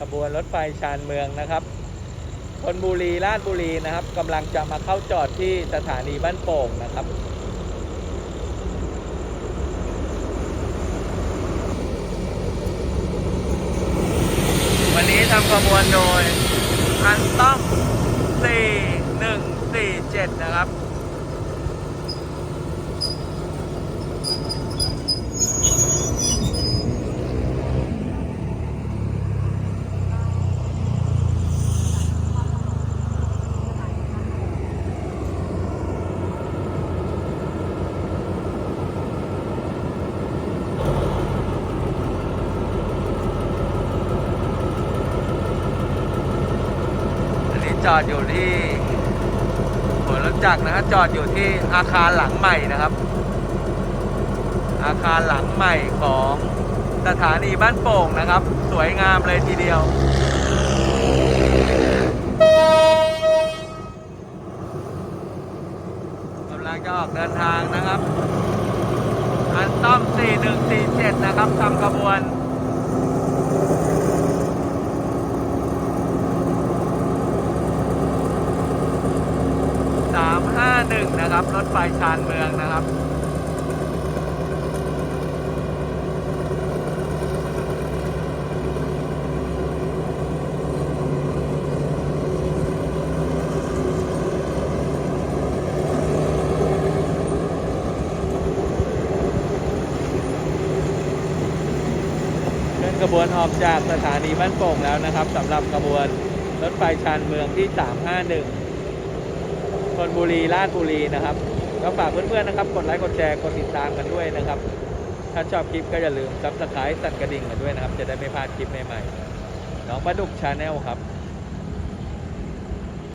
ขบวนรถไฟชานเมืองนะครับธนบุรีราชบุรีนะครับกำลังจะมาเข้าจอดที่สถานีบ้านโป่งนะครับ วันนี้ทำขบวนโดยอันต้อม4147 นะครับ อันนี้ จอดอยู่ที่หัวรถจักรนะครับจอดอยู่ที่อาคารหลังใหม่นะครับ อาคารหลังใหม่ของสถานีบ้านโป่งนะครับ สวยงามเลยทีเดียวกำลังจะออกเดินทางนะครับอันต้อม 4147 นะครับทำขบวน 351 นะครับ รถไฟชานเมืองนะครับเคลื่อนขบวนออกจากสถานีบ้านโป่งแล้วนะครับสำหรับขบวนรถไฟชานเมืองที่ 351 นบุรีราชบุรีนะครับก็ฝากเพื่อนๆนะครับ กดไลค์กดแชร์กดติดตามกันด้วยนะครับ ถ้าชอบคลิปก็อย่าลืมซับสไครต์สั่นกระดิ่งกันด้วยนะครับ จะได้ไม่พลาดคลิปใหม่ๆน้องปลาดุกชาแนลครับ